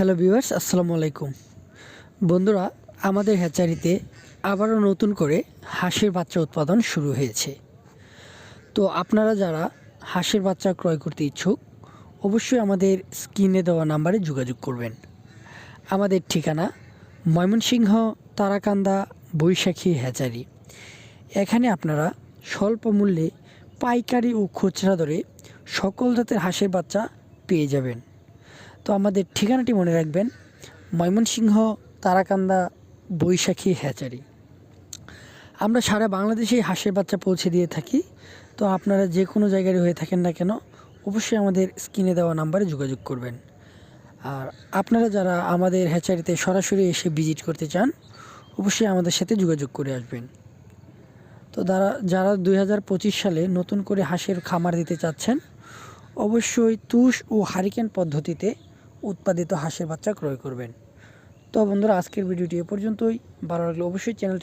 Hello viewers, আসসালামু আলাইকুম। বন্ধুরা, আমাদের হ্যাচারিতে আবারও নতুন করে হাঁসের বাচ্চা উৎপাদন শুরু হয়েছে। তো আপনারা যারা হাঁসের বাচ্চা ক্রয় করতে ইচ্ছুক, অবশ্যই আমাদের স্ক্রিনে দেওয়া নাম্বারে যোগাযোগ করবেন। আমাদের ঠিকানা ময়মনসিংহ তারাকান্দা বৈশাখী হ্যাচারি। এখানে আপনারা স্বল্প মূল্যে পাইকারি ও খুচরা দরে সকল জাতের হাঁসের বাচ্চা পেয়ে যাবেন। তো আমাদের ঠিকানাটি মনে রাখবেন, ময়মনসিংহ, তারাকান্দা, বৈশাখী হ্যাচারি। আমরা সারা বাংলাদেশে হাঁসের বাচ্চা পৌঁছে দিয়ে থাকি, তো আপনারা যে কোনো জায়গায় হয়ে থাকেন না কেন, অবশ্যই আমাদের স্ক্রিনে দেওয়া নাম্বারে যোগাযোগ করবেন। আর আপনারা যারা আমাদের হ্যাচারিতে সরাসরি এসে ভিজিট করতে চান, অবশ্যই আমাদের সাথে যোগাযোগ করে আসবেন। তো যারা যারা দু হাজার পঁচিশ সালে নতুন করে হাঁসের খামার দিতে চাচ্ছেন, অবশ্যই তুষ ও হারিকেন পদ্ধতিতে উৎপাদিত হাঁসের বাচ্চা ক্রয় করবেন। তো বন্ধুরা, আজকের ভিডিওটি এ পর্যন্তই। ভালো লাগলে অবশ্যই চ্যানেল